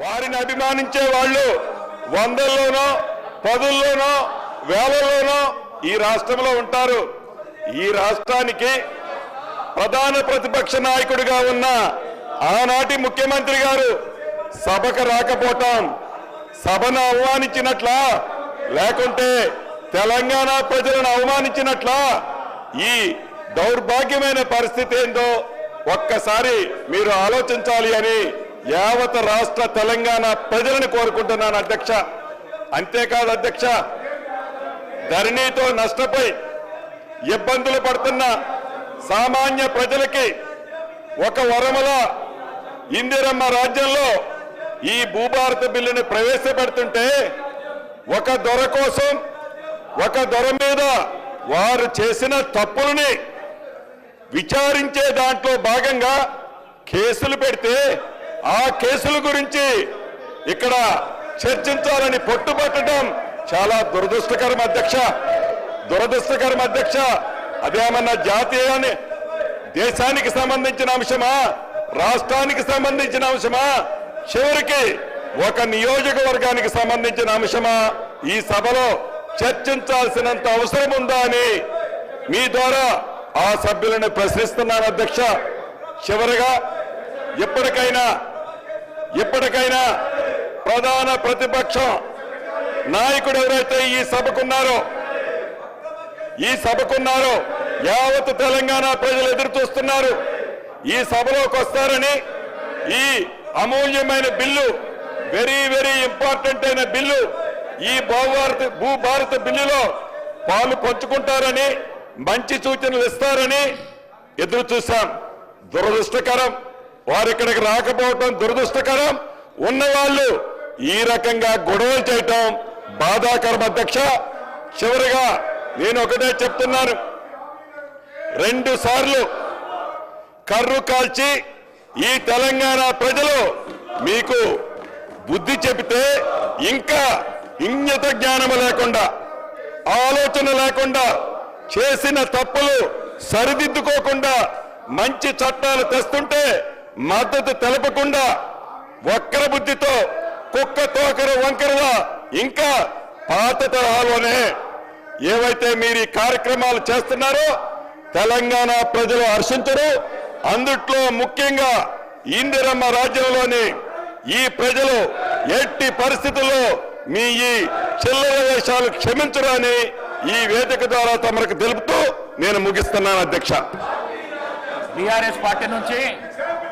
వారిని అభిమానించే వాళ్ళు వందల్లోనో పదుల్లోనో వేలల్లోనో ఈ రాష్ట్రంలో ఉంటారు. ఈ రాష్ట్రానికి ప్రధాన ప్రతిపక్ష నాయకుడిగా ఉన్న ఆనాటి ముఖ్యమంత్రి గారు సభకు రాకపోవటం సభను అవమానించినట్లా లేకుంటే తెలంగాణ ప్రజలను అవమానించినట్లా ఈ దౌర్భాగ్యమైన పరిస్థితి ఏందో ఒక్కసారి మీరు ఆలోచించాలి అని యావత్ రాష్ట్ర తెలంగాణ ప్రజలను కోరుకుంటున్నాను అధ్యక్ష. అంతేకాదు అధ్యక్ష ధరణితో నష్టపోయి ఇబ్బందులు పడుతున్న సామాన్య ప్రజలకి ఒక వరముల ఇందిరమ్మ రాజ్యంలో ఈ భూభారత బిల్లుని ప్రవేశపెడుతుంటే ఒక దొర కోసం ఒక దొర మీద వారు చేసిన తప్పులని విచారించే దాంట్లో భాగంగా కేసులు పెడితే ఆ కేసుల గురించి ఇక్కడ చర్చించాలని పట్టుబట్టడం చాలా దురదృష్టకరం అధ్యక్ష. దురదృష్టకరం అధ్యక్ష. అదేమన్నా జాతీయాన్ని దేశానికి సంబంధించిన అంశమా? రాష్ట్రానికి సంబంధించిన అంశమా? చివరికి ఒక నియోజకవర్గానికి సంబంధించిన అంశమా? ఈ సభలో చర్చించాల్సినంత అవసరం ఉందా అని మీ ద్వారా ఆ సభ్యులను ప్రశ్నిస్తున్నాను అధ్యక్ష. చివరిగా ఎప్పటికైనా ఇప్పటికైనా ప్రధాన ప్రతిపక్షం నాయకుడు ఎవరైతే ఈ సభకున్నారో ఈ సభకున్నారో యావత్ తెలంగాణ ప్రజలు ఎదురు చూస్తున్నారు ఈ సభలోకి వస్తారని ఈ అమూల్యమైన బిల్లు వెరీ వెరీ ఇంపార్టెంట్ అయిన బిల్లు ఈ భూభారత భూభారత బిల్లులో పాలు పంచుకుంటారని మంచి సూచనలు ఇస్తారని ఎదురు చూశాం దురదృష్టకరం. వారు ఇక్కడికి రాకపోవటం దురదృష్టకరం. ఉన్నవాళ్ళు ఈ రకంగా గొడవలు చేయటం బాధాకరం అధ్యక్ష. చివరిగా నేను ఒకటే చెప్తున్నాను. రెండు సార్లు కర్రు కాల్చి ఈ తెలంగాణ ప్రజలు మీకు బుద్ధి చెబితే ఇంకా ఇంగిత జ్ఞానము లేకుండా ఆలోచన లేకుండా చేసిన తప్పులు సరిదిద్దుకోకుండా మంచి చట్టాలు తెస్తుంటే మద్దతు తెలపకుండా వక్ర బుద్ధితో కుక్క తోకర వంకరలా ఇంకా పాత తరహాలోనే ఏవైతే మీరు ఈ కార్యక్రమాలు చేస్తున్నారో తెలంగాణ ప్రజలు హర్షించరు. అందుట్లో ముఖ్యంగా ఇందిరమ్మ రాజ్యంలోని ఈ ప్రజలు ఎట్టి పరిస్థితుల్లో మీ ఈ చిల్లర వేషాలు క్షమించరు ఈ వేదిక ద్వారా తమకు తెలుపుతూ నేను ముగిస్తున్నాను అధ్యక్ష. బీఆర్ఎస్ పార్టీ నుంచి